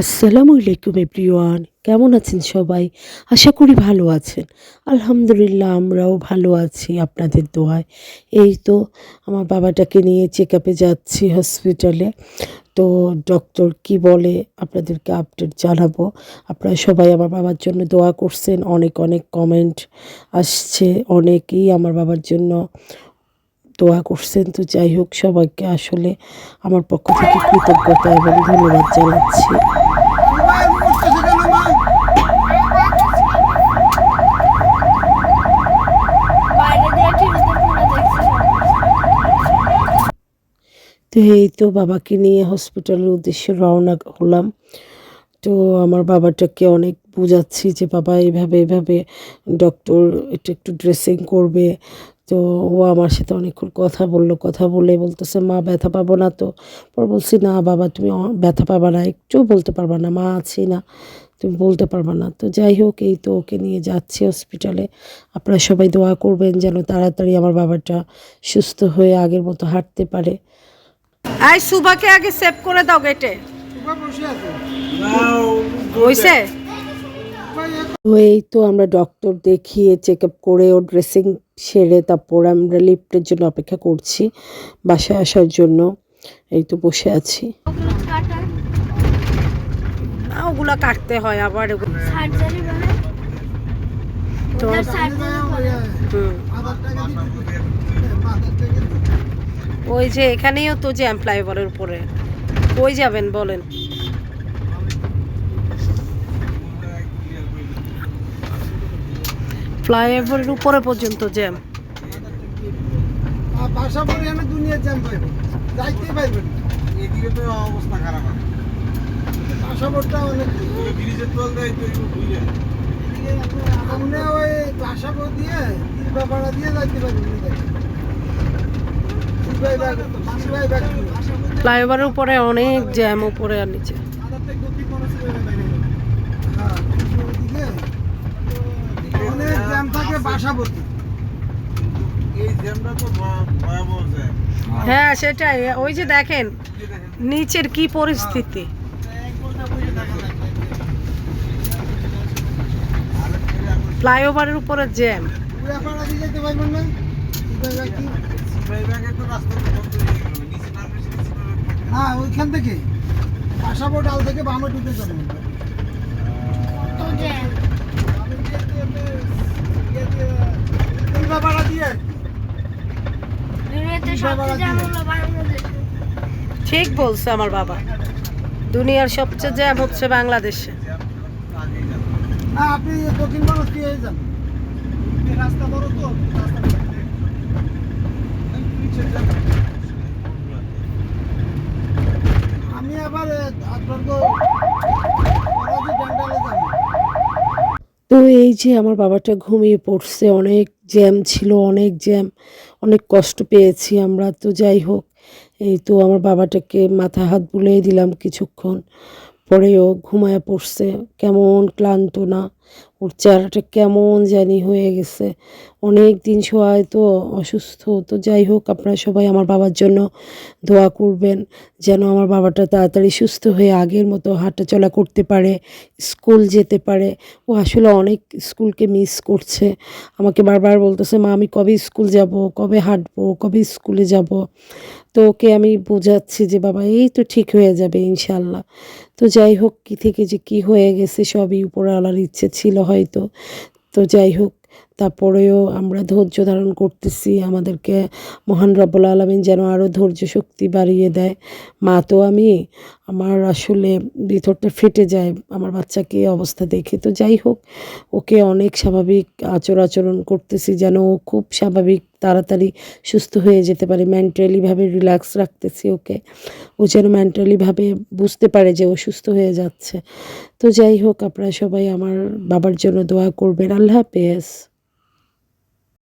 আসসালামু আলাইকুম এভরিওয়ান, কেমন আছেন সবাই? আশা করি ভালো আছেন। আলহামদুলিল্লাহ আমরাও ভালো আছি আপনাদের দোয়ায়। এই তো আমার বাবাটাকে নিয়ে চেক আপে যাচ্ছি হসপিটালে তো ডক্টর কি বলে আপনাদেরকে আপডেট জানাব। আপনারা সবাই আমার বাবার জন্য দোয়া করছেন। অনেক অনেক কমেন্ট আসছে। অনেকেই আমার বাবার জন্য দোয়া করছেন। তো যাই হোক, সবাইকে আসলে আমার পক্ষ থেকে কৃতজ্ঞতা এবং ধন্যবাদ জানাচ্ছি। তো এই তো বাবাকে নিয়ে হসপিটালের উদ্দেশ্যে রওনা হলাম। তো আমার বাবাটাকে অনেক বোঝাচ্ছি যে, বাবা এইভাবে এইভাবে ডক্টর এটা একটু ড্রেসিং করবে তো ও আমার সাথে অনেকক্ষণ কথা বলল কথা বলে বলতেছে মা ব্যথা পাবো না তো? পর বলছি না বাবা তুমি ব্যথা পাবা না একটু বলতে পারবা না মা আছি না তুমি বলতে পারবা না। তো যাই হোক এই তো ওকে নিয়ে যাচ্ছি হসপিটালে আপনারা সবাই দোয়া করবেন যেন তাড়াতাড়ি আমার বাবাটা সুস্থ হয়ে আগের মতো হাঁটতে পারে। আই সুবাকে আগে সেভ করে দাও গেটে হইছে? তো এই তো আমরা ডক্টর দেখিয়ে চেক আপ করে ও ড্রেসিং সেরে তারপর আমরা লিফটের জন্য অপেক্ষা করছি বাসায় আসার জন্য। এই তো বসে আছি। ওগুলো কাটতে হয় আবার। মানে। ওই যে এখানেও তো যে ফ্লাইওভারের উপরে। কই যাবেন বলেন? ফ্লাইওভারের উপরে পর্যন্ত জ্যাম। জ্যাম যাইতে এদিকে তো অবস্থা খারাপ অনেক ব্রিজের তল দেয় আমরা ওই দিয়ে দিয়ে যাইতে পারবেন ফ্লাইওভারের উপরে অনেক জ্যাম উপরে আর নিচে হ্যাঁ ওইদিকে অনেক জ্যাম থাকে এই জ্যামটা তো ভয়াবহ জ্যাম হ্যাঁ সেটাই। ওই যে দেখেন নিচের কি পরিস্থিতি। ফ্লাইওভারের উপরে জ্যাম হয়ে। হ্যাঁ ওইখান থেকে। ডাল থেকে বামে ঢুকে যাবেন ঠিক বলছে আমার বাবা। দুনিয়ার সবচেয়ে জ্যাম হচ্ছে বাংলাদেশে। আপনি দক্ষিণ রাস্তা বড় তো আমি আবার আপনার তো করাচি ডেন্টালে যাব তো এই যে আমার বাবাটা ঘুমিয়ে পড়ছে, অনেক জ্যাম ছিল, অনেক জ্যাম, অনেক কষ্ট পেয়েছি আমরা, তো যাই হোক। এই তো আমার বাবাটাকে মাথা হাত বুলিয়ে দিলাম কিছুক্ষণ পরেও ঘুমায় পড়ছে। কেমন ক্লান্ত না। ওর চেহারাটা কেমন জানি হয়ে গেছে। অনেক দিন শোয়ায় তো অসুস্থ, তো যাই হোক, আপনারা সবাই আমার বাবার জন্য দোয়া করবেন যেন আমার বাবাটা তাড়াতাড়ি সুস্থ হয়ে আগের মতো হাঁটাচলা করতে পারে, স্কুল যেতে পারে। ও আসলে অনেক স্কুলকে মিস করছে। আমাকে বারবার বলতেছে, মা, আমি কবে স্কুল যাব? কবে হাঁটবো? কবে স্কুলে যাব? তো ওকে আমি বোঝাচ্ছি যে, বাবা, এই তো ঠিক হয়ে যাবে ইনশাল্লাহ তো যাই হোক, কী থেকে যে কি হয়ে গেছে সবই উপরওয়ালার ইচ্ছে ছিল হয়তো। তো যাই হোক তারপরেও আমরা ধৈর্য ধারণ করতেছি, আমাদেরকে মহান রব্বুল আলমিন যেন আরও ধৈর্য শক্তি বাড়িয়ে দেয়। মা তো আমি, আমার আসলে ভিতরটা ফেটে যায় আমার বাচ্চাকে অবস্থা দেখে। তো যাই হোক, ওকে অনেক স্বাভাবিক আচর আচরণ করতেছি যেন ও খুব স্বাভাবিক তাড়াতাড়ি সুস্থ হয়ে যেতে পারে মেন্টালিভাবে রিল্যাক্স রাখতেছি ওকে। ও যেন মেন্টালিভাবে বুঝতে পারে যে ও সুস্থ হয়ে যাচ্ছে। তো যাই হোক, আপনারা সবাই আমার বাবার জন্য দোয়া করবেন। আল্লাহ হাফেজ।